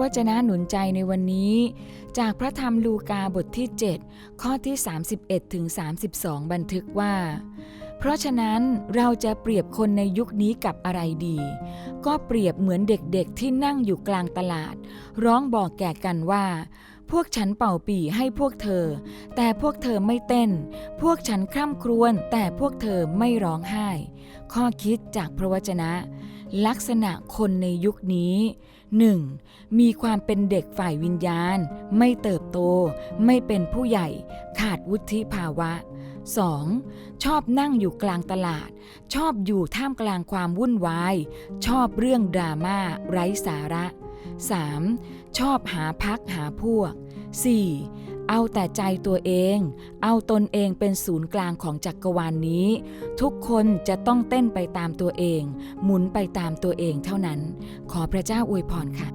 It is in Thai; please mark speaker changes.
Speaker 1: วจนะหนุนใจในวันนี้ จากพระธรรมลูกาบทที่ 7 ข้อที่ 31ถึง32 บันทึกว่า เพราะฉะนั้นเราจะเปรียบคนในยุคนี้กับอะไรดี ก็เปรียบเหมือนเด็กๆที่นั่งอยู่กลางตลาด ร้องบอกแก่กันว่าพวกฉันเป่าปี่ให้พวกเธอ แต่พวกเธอไม่เต้น พวกฉันคร่ำครวญแต่พวกเธอไม่ร้องไห้ ข้อคิดจากพระวจนะ ลักษณะคนในยุคนี้ 1. มีความเป็นเด็กฝ่ายวิญญาณ ไม่เติบโต ไม่เป็นผู้ใหญ่ ขาดวุฒิภาวะ 2. ชอบนั่งอยู่กลางตลาด ชอบอยู่ท่ามกลางความวุ่นวาย ชอบเรื่องดราม่าไร้สาระ 3. ชอบหาพักหาพวก 4. เอาแต่ใจตัวเอง เอาตนเองเป็นศูนย์กลางของจักรวาลนนี้ ทุกคนจะต้องเต้นไปตามตัวเอง หมุนไปตามตัวเองเท่านั้น ขอพระเจ้าอวยพรค่ะ